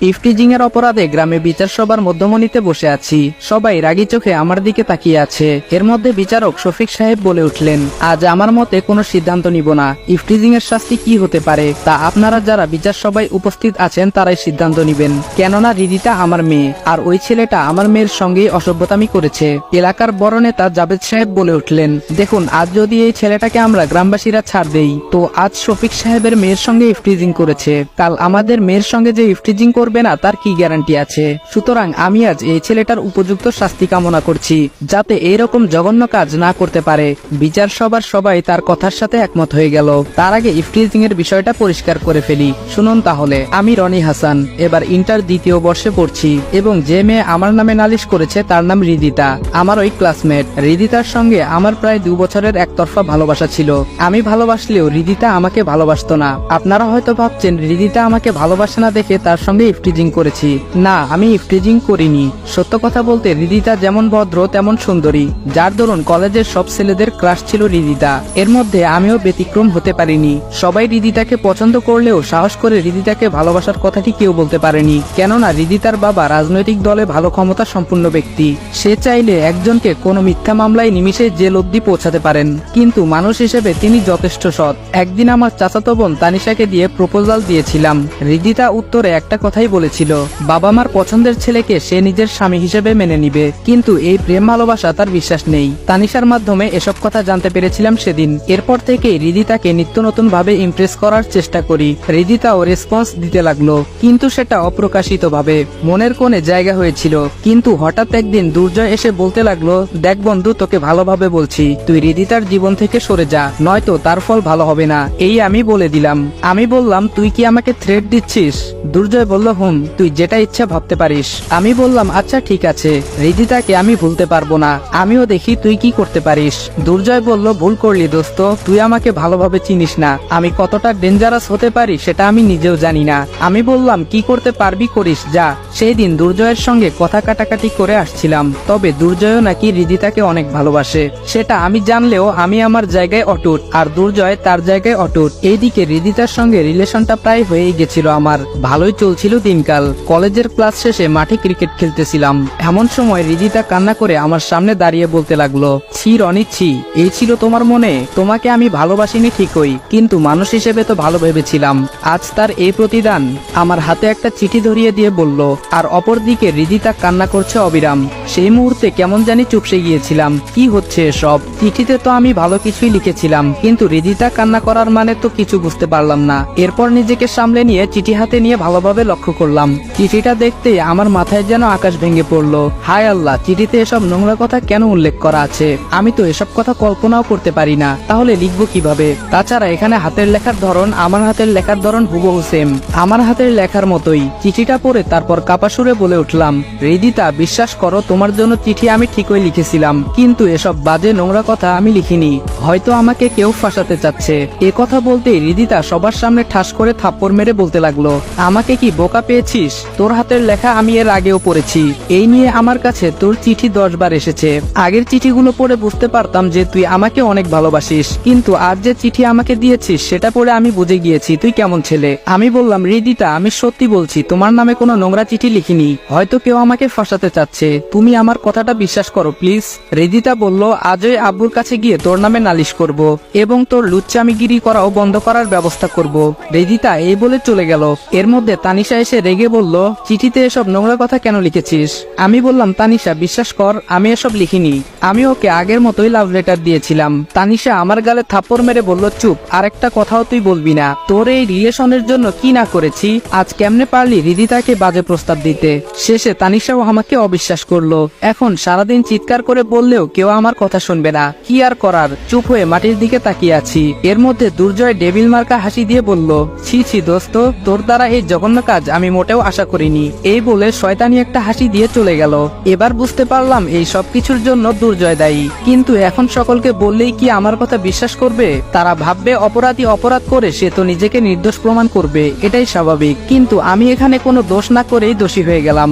Eve teasing এর অপরাধে গ্রামে বিচার সভার মধ্যমণিতে বসে আছি। সবাই রাগি চোখে আমার দিকে তাকিয়ে আছে। এর মধ্যে বিচারক শফিক সাহেব বলে উঠলেন, আজ আমার মতে কোনো সিদ্ধান্ত নিব না। ইফটিজিং এর শাস্তি কি হতে পারে? তা আপনারা যারা বিচার সভায় উপস্থিত আছেন, তারাই সিদ্ধান্ত নিবেন। কেননা রিদিতা আমার মেয়ে, আর ওই ছেলেটা আমার মেয়ের সঙ্গেই অসভ্যতামি করেছে। এলাকার বড় নেতা জাবেদ সাহেব বলে উঠলেন, দেখুন, আজ যদি এই ছেলেটাকে আমরা গ্রামবাসীরা ছাড় দেই, তো আজ শফিক সাহেবের মেয়ের সঙ্গে ইফটিজিং করেছে। কাল আমাদের মেয়ের সঙ্গে যে ইফটিজিং করবে না, তার কি গ্যারান্টি আছে? সুতরাং আমি আজ এই ছেলেটার উপযুক্ত শাস্তি কামনা করছি, যাতে এইরকম জঘন্য কাজ না করতে পারে। বিচার সবার সবাই তার কথার সাথে একমত হয়ে গেল। তার আগে ইফটিজিং এর বিষয়টা পরিষ্কার করে ফেলি। শুনুন তাহলে, আমি রনি হাসান, এবার ইন্টার দ্বিতীয় বর্ষে পড়ছি, এবং যে মেয়ে আমার নামে নালিশ করেছে তার নাম রিদিতা। আমার ওই ক্লাসমেট, রিদিতার সঙ্গে আমার প্রায় দু বছরের একতরফা ভালোবাসা ছিল। আমি ভালোবাসলেও রিদিতা আমাকে ভালোবাসতো না। আপনারা হয়তো ভাবছেন, রিদিতা আমাকে ভালোবাসে না দেখে তার সঙ্গে ইফটিজিং করেছি। না, আমি ইফটিজিং করিনি। সত্য কথা বলতে, রিদিতা যেমন ভদ্র, তেমন সুন্দরী। যার দরুন কলেজের সব ছেলেদের ক্রাশ ছিল রিদিতা। এর মধ্যে আমিও ব্যতিক্রম হতে পারিনি। সবাই রিদিতাকে পছন্দ করলেও সাহস করে রিদিতাকে ভালোবাসার কথাটি কেউ বলতে পারেনি। কেননা রিদিতার বাবা রাজনৈতিক দলে ভালো ক্ষমতা সম্পন্ন ব্যক্তি। সে চাইলে একজনকে কোনো মিথ্যা মামলায় নিমিশে জেল অব্দি পৌঁছাতে পারেন। কিন্তু মানুষ হিসেবে তিনি যথেষ্ট সৎ। একদিন আমার চাচাতো বোন তানিশাকে দিয়ে প্রপোজাল দিয়েছিলাম। রিদিতা উত্তরে একটা কথাই বলেছিল বাবা মার পছন্দের ছেলেকে সে নিজের স্বামী হিসেবে মেনে নিবে, কিন্তু এই প্রেম ভালোবাসা তার বিশ্বাস নেই। তানিশার মাধ্যমে এসব কথা জানতে পেরেছিলাম সেদিন। এরপর থেকেই রিদিতাকে নিত্য নতুন ভাবে ইমপ্রেস করার চেষ্টা করি। রিদিতাও রেসপন্স দিতে লাগল, কিন্তু সেটা অপ্রকাশিত ভাবে মনের কোণে জায়গা হয়েছিল, কিন্তু হঠাৎ একদিন দুর্জয় এসে বলতে লাগল, দেখ বন্ধু, তোকে ভালোভাবে বলছি, তুই রিদিতার জীবন থেকে সরে যা, নয়তো তার ফল ভালো হবে না। এই আমি বলে দিলাম। আমি বললাম, তুই কি আমাকে থ্রেট দিচ্ছিস? দুর্জয় বলল হুম তুই যেটা ইচ্ছা ভাবতে পারিস। আমি বললাম আচ্ছা ঠিক আছে। রিদিতাকে আমি ভুলতে পারব না। আমিও দেখি তুই কি করতে পারিস। দুর্জয় বলল, ভুল করলি দোস্ত। তুই আমাকে ভালোভাবে চিনিস না। আমি কতটা ডেঞ্জারাস হতে পারি সেটা আমি নিজেও জানি না। আমি বললাম, কি করতে পারবি করিস? যা। সেই দিন দুর্জয়ের সঙ্গে কথা কাটাকাটি করে আসছিলাম, তবে দুর্জয়ও নাকি রিদিতাকে অনেক ভালোবাসে। সেটা আমি জানলেও আমি আমার জায়গায় অটুট, আর দুর্জয় তার জায়গায় অটুট। এইদিকে রিদিতার সঙ্গে রিলেশনটা প্রায় হয়েই গেছিল আমার। ভালোই চলছিল দিনকাল। কলেজের ক্লাস শেষে মাঠে ক্রিকেট খেলতেছিলাম। এমন সময় রিদিতা কান্না করে আমার সামনে দাঁড়িয়ে বলতে লাগল, ছি, রনি, ছি। এই ছিল তোমার মনে? তোমাকে আমি ভালোবাসিনি ঠিকই, কিন্তু মানুষ হিসেবে তো ভালো ভেবেছিলাম। আজ তার এই প্রতিদান। আমার হাতে একটা চিঠি ধরিয়ে দিয়ে বলল আর অপর দিকে রিদিতা কান্না করছে অবিরাম। সেই মুহূর্তে কেমন জানি চুপসে গিয়েছিলাম। কি হচ্ছে এসব? চিঠিতে তো আমি ভালো কিছুই লিখেছিলাম, কিন্তু রিদিতা কান্না করার মানে তো কিছু বুঝতে পারলাম না। এরপর নিজেকে সামলে নিয়ে চিঠি হাতে নিয়ে ভালোভাবে লক্ষ্য করলাম। চিঠিটা দেখতে আমার মাথায় যেন আকাশ ভেঙে পড়ল। হায় আল্লাহ, চিঠিতে এসব নোংরা কথা কেন উল্লেখ করা আছে? আমি তো এসব কথা কল্পনাও করতে পারি না। তাহলে লিখব কীভাবে? তাছাড়া এখানে হাতের লেখার ধরন, আমার হাতের লেখার ধরন হুবহু সেম আমার হাতের লেখার মতোই। চিঠিটা পড়ে তারপর কাপা সুরে বলে উঠলাম, রিদিতা, বিশ্বাস করো, তোমার জন্য চিঠি আমি ঠিকই লিখেছিলাম, কিন্তু এসব বাজে নোংরা কথা আমি লিখিনি। হয়তো আমাকে কেউ ফাঁসাতে চাচ্ছে। এ কথা বলতেই রিদিতা সবার সামনে ঠাস করে থাপ্পড় মেরে বলতে লাগল, আমাকে কি বোকা পেয়েছিস? তোর হাতের লেখা আমি এর আগেও পড়েছি। এই নিয়ে আমার কাছে তোর চিঠি দশবার এসেছে। আগের চিঠিগুলো পড়ে বুঝতে পারতাম যে তুই আমাকে অনেক ভালোবাসিস, কিন্তু আর যে চিঠি আমাকে দিয়েছিস, সেটা পড়ে আমি বুঝে গিয়েছি। তুই কেমন ছেলে? আমি বললাম, রিদিতা, আমি সত্যি বলছি, তোমার নামে কোনো নোংরা লিখিনি। হয়তো কেউ আমাকে ফাঁসাতে চাচ্ছে। তুমি আমার কথাটা বিশ্বাস করো, প্লিজ। রিদিতা বলল, আজই আব্বুর কাছে গিয়ে তোর নামে নালিশ করব এবং তোর লুচ্চামিগিরি করাও বন্ধ করার ব্যবস্থা করব। রিদিতা এই বলে চলে গেল। এর মধ্যে তানিশা এসে রেগে বলল, চিঠিতে এসব নোংরা কথা কেন লিখেছিস? আমি বললাম, তানিশা, বিশ্বাস কর, আমি এসব লিখিনি। আমি ওকে আগের মতোই লাভ লেটার দিয়েছিলাম। তানিশা আমার গালে থাপ্পড় মেরে বলল, চুপ, আরেকটা কথাও তুই বলবি না। তোর এই রিলেশনের জন্য কি না করেছি? আজ কেমনে পারলি রিদিতাকে বাজে প্রস্তাব দিতে। শেষে তানিশাও আমাকে অবিশ্বাস করল। এখন সারাদিন চিৎকার করে বললেও কেউ আমার কথা শুনবে না। কি আর করার? চুপ হয়ে মাটির দিকে তাকিয়ে আছি। এর মধ্যে দুর্জয় ডেবিল মার্কা হাসি দিয়ে বলল, ছি ছি দোস্ত, তোর দ্বারা এই জঘন্য কাজ আমি মোটেও আশা করিনি। এই বলে শয়তানি একটা হাসি দিয়ে চলে গেল। এবার বুঝতে পারলাম এই সব কিছুর জন্য দুর্জয় দায়ী। কিন্তু এখন সকলকে বললেই কি আমার কথা বিশ্বাস করবে? তারা ভাববে অপরাধী অপরাধ করে সে তো নিজেকে নির্দোষ প্রমাণ করবে। এটাই স্বাভাবিক। কিন্তু আমি এখানে কোনো দোষ না করেই দোষী হয়ে গেলাম।